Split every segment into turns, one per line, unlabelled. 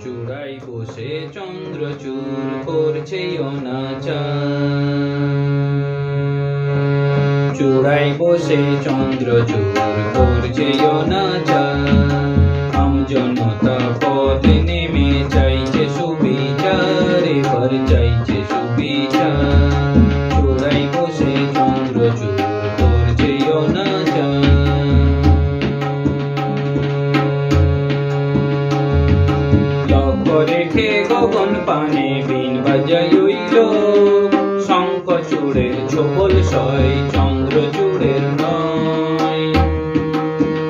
চূড়াই বসে চন্দ্রচূড় করছে অনাচার চূড়াই বসে চন্দ্রচূড় করছে অনাচার আমজনতা জনতা পথে নেমে গগন পানে বিন বাজাই উইল শঙ্খ চূড়ের ছোবল সয়, চন্দ্র চূড়ের নয়।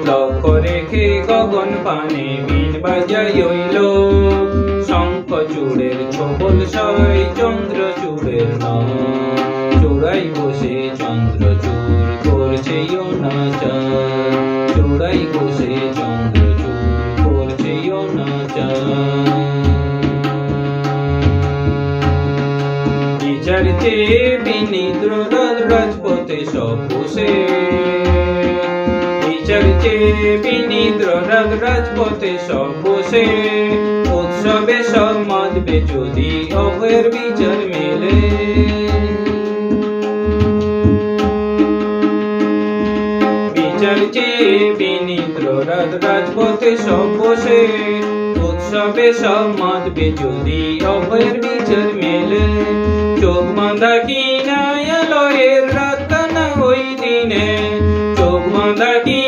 লক্ষ্য রেখে গগন পানে বিন বাজাই উইল শঙ্খ চূড়ের ছোবল সয়, চন্দ্র চূড়ের নয়। চূড়াই বসে চন্দ্র চূড় করছে অনাচার চূড়াই বসে চন্দ্র বিচারতে বিনিদ্র রাজ রাজপথে বসে? বিচারতে বিনিদ্র রাজ রাজপথে বসে? উৎসবে সব মাতবে যদি অভয়ের বিচার মেলে। বিচার চেয়ে বিনিদ্র রাজ রাজপথে সব সব মাতবে যদি অভয়ের বিচার মেলে। চোখ বাঁধা কি নায়ালয়ের রাত কানা ওই দিনে। চোখ বাঁধা কি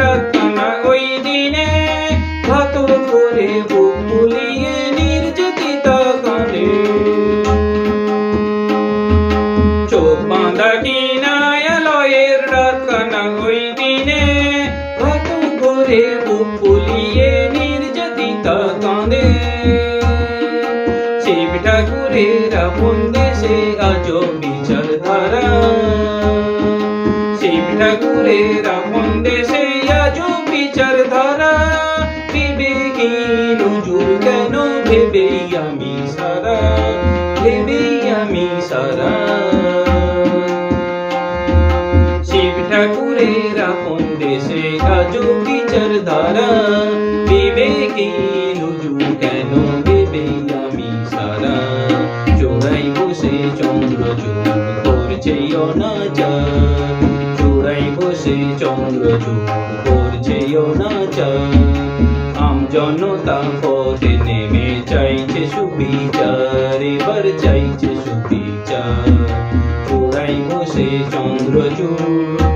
রাত কানা ওই দিনে। কত করে বুক চোখ বাঁধা কি রাত কানা ওই দিনে। কত করে বুক নির্যাতিতা কাঁদে শিব ঠাকুরের আপন দেশে আজ বিচার ধারা। শিব ঠাকুরের আপন দেশে আজ বিচার ধারা। বিবেকহীন হুজুর কেন ভেবে আমি সারা? ভেবে আমি সারা। শিব ঠাকুরের আপন দেশে আজ বিচার ধারা। বিবেকহীন করছে অনাচার চূড়াই বসে চন্দ্র চুর না অনাচার আম জনতা পথে নেমে চাইছে সুবিচার, এবার চাইছে সুবিচার। চূড়াই বসে চন্দ্র চুর